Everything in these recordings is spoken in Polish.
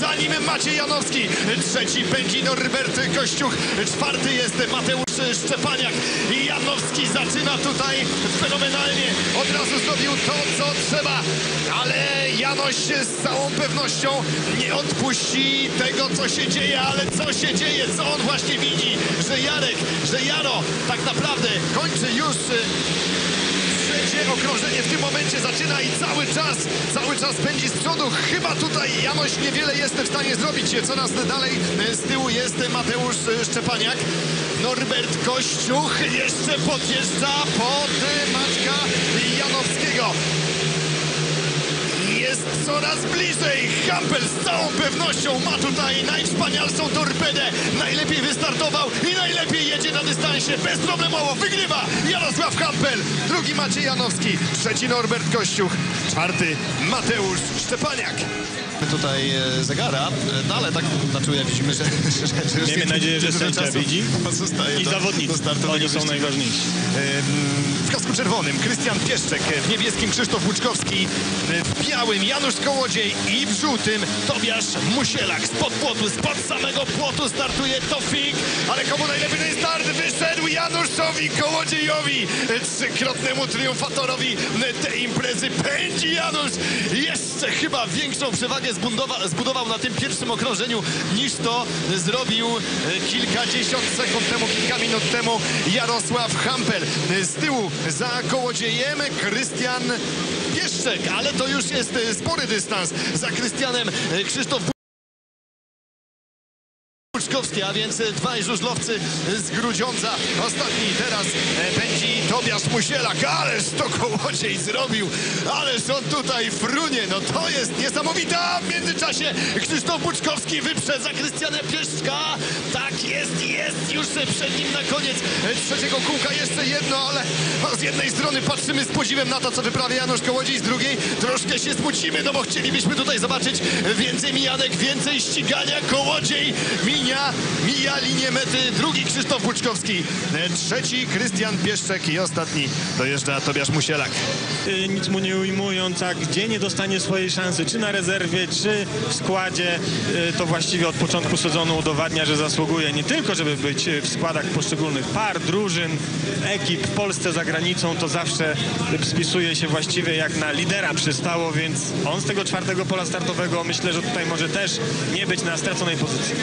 Za nim Maciej Janowski, trzeci pędzi Norbert Kościuch, czwarty jest Mateusz Szczepaniak. I Janowski zaczyna tutaj fenomenalnie. Od razu zrobił to, co trzeba, ale Janoś z całą pewnością nie odpuści tego, co się dzieje, ale co się dzieje, co on właśnie widzi, że Jarek, że Jaro tak naprawdę kończy już okrążenie w tym momencie zaczyna i cały czas, cały czas pędzi z przodu. Chyba tutaj Janoś niewiele jest w stanie zrobić. Coraz dalej z tyłu jest Mateusz Szczepaniak. Norbert Kościuch jeszcze podjeżdża pod Maćka Janowskiego. Jest coraz bliżej. Hampel z całą pewnością ma tutaj najwspanialszą torpedę. Najlepiej wystartował i najlepiej jedzie na dystansie. Bezproblemowo wygrywa Jarosław Hampel. Drugi Maciej Janowski. Trzeci Norbert Kościuch. Czwarty Mateusz Szczepaniak. Tutaj e, zegara, e, no ale tak znaczy jak widzimy, że, że, że Miejmy nadzieję, że sędzia widzi pozostaje i do- zawodnicy. do Oni są najważniejsi. W kasku czerwonym Krystian Pieszczek, w niebieskim Krzysztof Łuczkowski, w białym Janusz Kołodziej i w żółtym Tobiasz Musielak. Spod płotu, spod samego płotu startuje Tofik, ale komu najlepiej start wyszedł Januszowi Kołodziejowi, trzykrotnemu triumfatorowi tej imprezy. Pędzi Janusz, jeszcze chyba większą przewagę zbudowa, zbudował na tym pierwszym okrążeniu niż to zrobił e, kilkadziesiąt sekund temu, kilka minut temu Jarosław Hampel. Z tyłu za Kołodziejem Krystian Pieszczek, ale to już jest e, spory dystans. Za Krystianem e, Krzysztof A więc e, dwaj żużlowcy z Grudziądza. Ostatni teraz e, pędzi Tobiasz Musielak, ależ to kołodziej zrobił, ależ on tutaj frunie, no to jest niesamowite, a w międzyczasie Krzysztof Łuczkowski wyprzedza Krystiana Pieszczka, tak jest, jest już przed nim na koniec. E, trzeciego kółka, jeszcze jedno, ale no, z jednej strony patrzymy z podziwem na to, co wyprawia Janusz Kołodziej, z drugiej troszkę się smucimy, no bo chcielibyśmy tutaj zobaczyć więcej mijanek, więcej ścigania, Kołodziej mija, linię mety, drugi Krzysztof Łuczkowski, e, trzeci Krystian Pieszczek i ostatni dojeżdża Tobiasz Musielak. Y, Nic mu nie ujmując, a gdzie nie dostanie swojej szansy, czy na rezerwie, czy w składzie, y, to właściwie od początku sezonu udowadnia, że zasługuje nie tylko, żeby być y, w składach poszczególnych par, drużyn, ekip w Polsce, za granicą, to zawsze spisuje się właściwie jak na lidera przystało, więc on z tego czwartego pola startowego myślę, że tutaj może też nie być na straconej pozycji.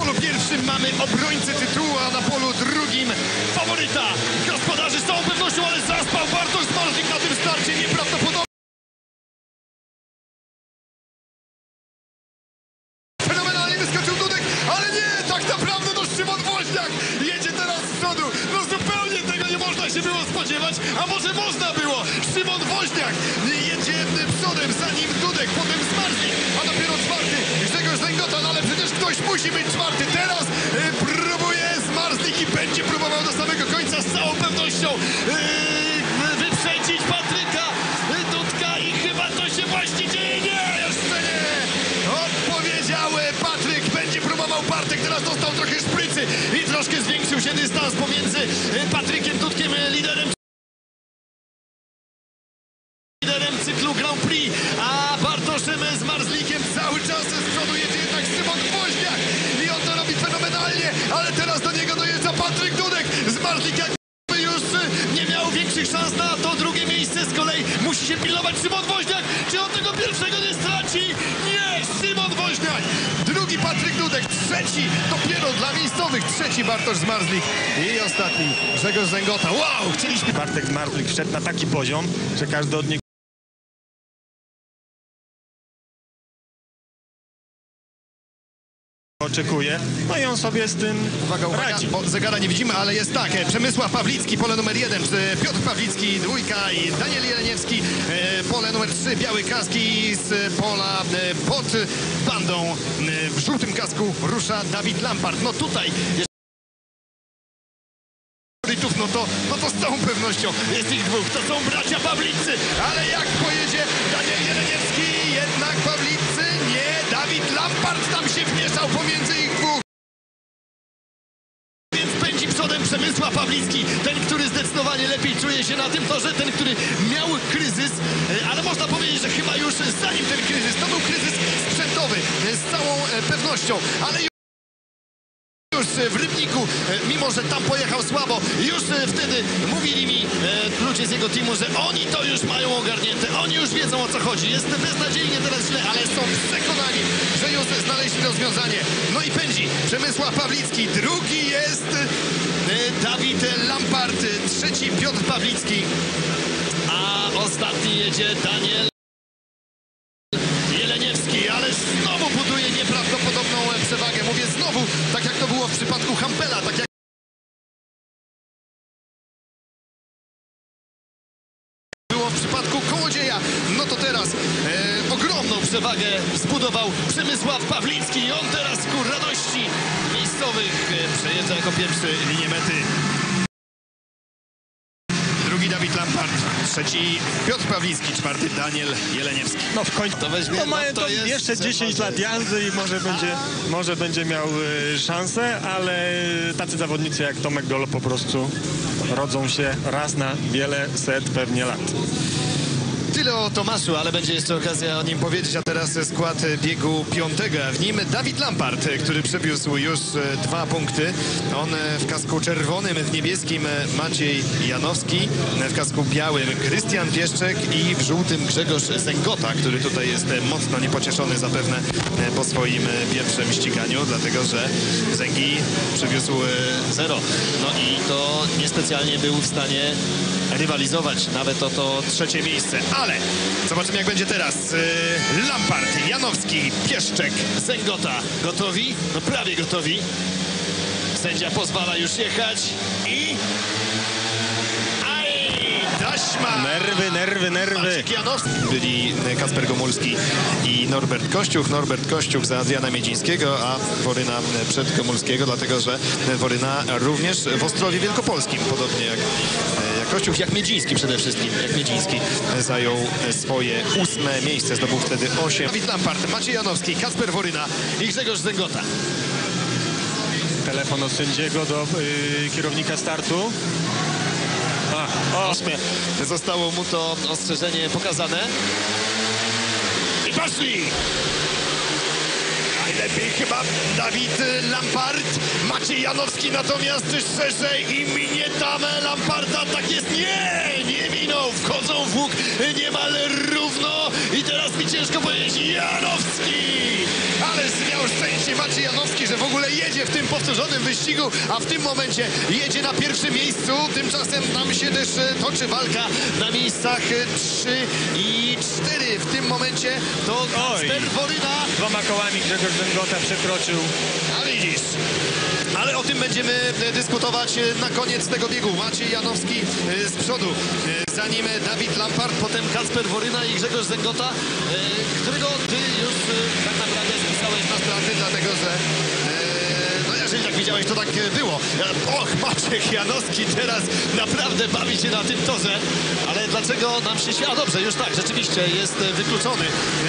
Polu pierwszym mamy obrońcę tytułu, a na polu drugim faworyta. Gospodarzy z całą pewnością, ale zaspał Bartosz Zmarzlik na tym starcie. Nieprawdopodobnie. Fenomenalnie wyskoczył Dudek, ale nie, tak naprawdę to Szymon Woźniak jedzie teraz z przodu. No zupełnie tego nie można się było spodziewać, a może można było. Szymon Woźniak jedzie przodem, za nim Dudek, potem Zmarzlik, ktoś musi być czwarty. Teraz y, próbuje Zmarzlik i będzie próbował do samego końca z całą pewnością y, wyprzedzić Patryka y, Dudka i chyba to się właśnie dzieje. Nie, jeszcze nie. Odpowiedział e, Patryk, będzie próbował Bartek, teraz dostał trochę szprycy i troszkę zwiększył się dystans pomiędzy Patrykiem Dudkiem, liderem ale teraz do niego dojeżdża Patryk Dudek z Marzlikiem już nie miał większych szans na to drugie miejsce z kolei musi się pilnować Szymon Woźniak czy on tego pierwszego nie straci? Nie! Szymon Woźniak! Drugi Patryk Dudek, trzeci dopiero dla miejscowych, trzeci Bartosz Zmarzlik i ostatni Grzegorz Zęgota. Wow! Chcieliśmy Bartek Zmarzlik wszedł na taki poziom, że każdy od niego oczekuje, no i on sobie z tym Uwaga, uwaga, radzi. bo zegara nie widzimy, ale jest tak. e, Przemysław Pawlicki, pole numer jeden, e, Piotr Pawlicki, dwójka i Daniel Jeleniewski, e, pole numer trzy, biały kaski z pola e, pod bandą. E, W żółtym kasku rusza Dawid Lampart. No tutaj faworytów, no to, no to z całą pewnością jest ich dwóch. To są bracia Pawlicy, ale jak pojedzie Daniel Jeleniewski, nie. Dawid Lampart tam się wmieszał pomiędzy ich dwóch. Więc pędzi przodem Przemysław Pawlicki, ten, który zdecydowanie lepiej czuje się na tym torze, ten, który miał kryzys, e, ale można powiedzieć, że chyba już zanim ten kryzys, to był kryzys sprzętowy. z całą e, pewnością, ale już w Rybniku, e, mimo że tam pojechał słabo, już e, wtedy mówili mi ludzie z jego teamu, że oni to już mają ogarnięte, oni już wiedzą o co chodzi. Jest beznadziejnie teraz źle, ale są przekonani, że już znaleźli rozwiązanie. No i pędzi Przemysław Pawlicki, drugi jest e, Dawid Lampart, trzeci Piotr Pawlicki, a ostatni jedzie Daniel przypadku Kołodzieja. No to teraz e, ogromną przewagę zbudował Przemysław Pawlicki i on teraz ku radości miejscowych e, przejeżdża jako pierwszy linię mety. Drugi Dawid Lampart, trzeci Piotr Pawlicki, czwarty Daniel Jeleniewski. No w końcu To weźmie, no, no mają to to jest- jeszcze 10 lat jazdy i może będzie, może będzie miał e, szansę, ale tacy zawodnicy jak Tomek Golo po prostu rodzą się raz na wiele set pewnie lat. Tyle o Tomaszu, ale będzie jeszcze okazja o nim powiedzieć, a teraz skład biegu piątego. W nim Dawid Lampart, który przywiózł już e, dwa punkty. On e, w kasku czerwonym, w niebieskim e, Maciej Janowski, w kasku białym Krystian Pieszczek i w żółtym Grzegorz Zęgota, który tutaj jest mocno niepocieszony zapewne po swoim pierwszym ściganiu, dlatego że Zęgi przywiózł zero. No i to niespecjalnie był w stanie rywalizować nawet o to trzecie miejsce. Ale zobaczymy jak będzie teraz. Yy, Lampart, Janowski, Pieszczek, Zęgota. Gotowi? No prawie gotowi. Sędzia pozwala już jechać i... Aj! Taśma! Nerwy, nerwy, nerwy. Byli Kasper Gomulski i Norbert Kościuch. Norbert Kościuch za Adriana Miedzińskiego, a Woryna przed Gomulskiego, dlatego że Woryna również w Ostrowie Wielkopolskim, podobnie jak, Kościuch, jak Miedziński przede wszystkim. Jak Miedziński zajął swoje ósme miejsce, zdobył wtedy osiem. Dawid Lampart, Maciej Janowski, Kasper Woryna i Grzegorz Zęgota. Telefon od sędziego do y, kierownika startu. A, o, Ósmie. Zostało mu to ostrzeżenie pokazane. I poszli! Najlepiej chyba Dawid Lampart. Maciej Janowski natomiast szerzej i minie tam Lamparta. Tak jest. Nie! Nie minął. Wchodzą w łuk niemal równo. I teraz mi ciężko powiedzieć Janowski! Szczęście Maciej Janowski, że w ogóle jedzie w tym powtórzonym wyścigu, a w tym momencie jedzie na pierwszym miejscu. Tymczasem tam się też e, toczy walka na miejscach 3 i 4. W tym momencie to Kasper Woryna. dwoma kołami Grzegorz Zęgota przekroczył. A widzisz. Ale o tym będziemy e, dyskutować e, na koniec tego biegu. Maciej Janowski e, z przodu, za nim Dawid Lampart, potem Kasper Woryna i Grzegorz Zęgota, którego ty już tak naprawdę spisałeś na straty, dlatego że e, no jeżeli tak widziałeś, to tak było. Och, Maciek Janowski teraz naprawdę bawi się na tym torze, ale dlaczego nam się? A dobrze, już tak, rzeczywiście jest wykluczony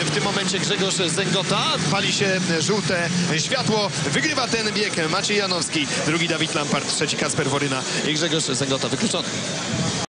w tym momencie Grzegorz Zęgota. Pali się żółte światło, wygrywa ten bieg Maciej Janowski, drugi Dawid Lampart, trzeci Kasper Woryna i Grzegorz Zęgota wykluczony.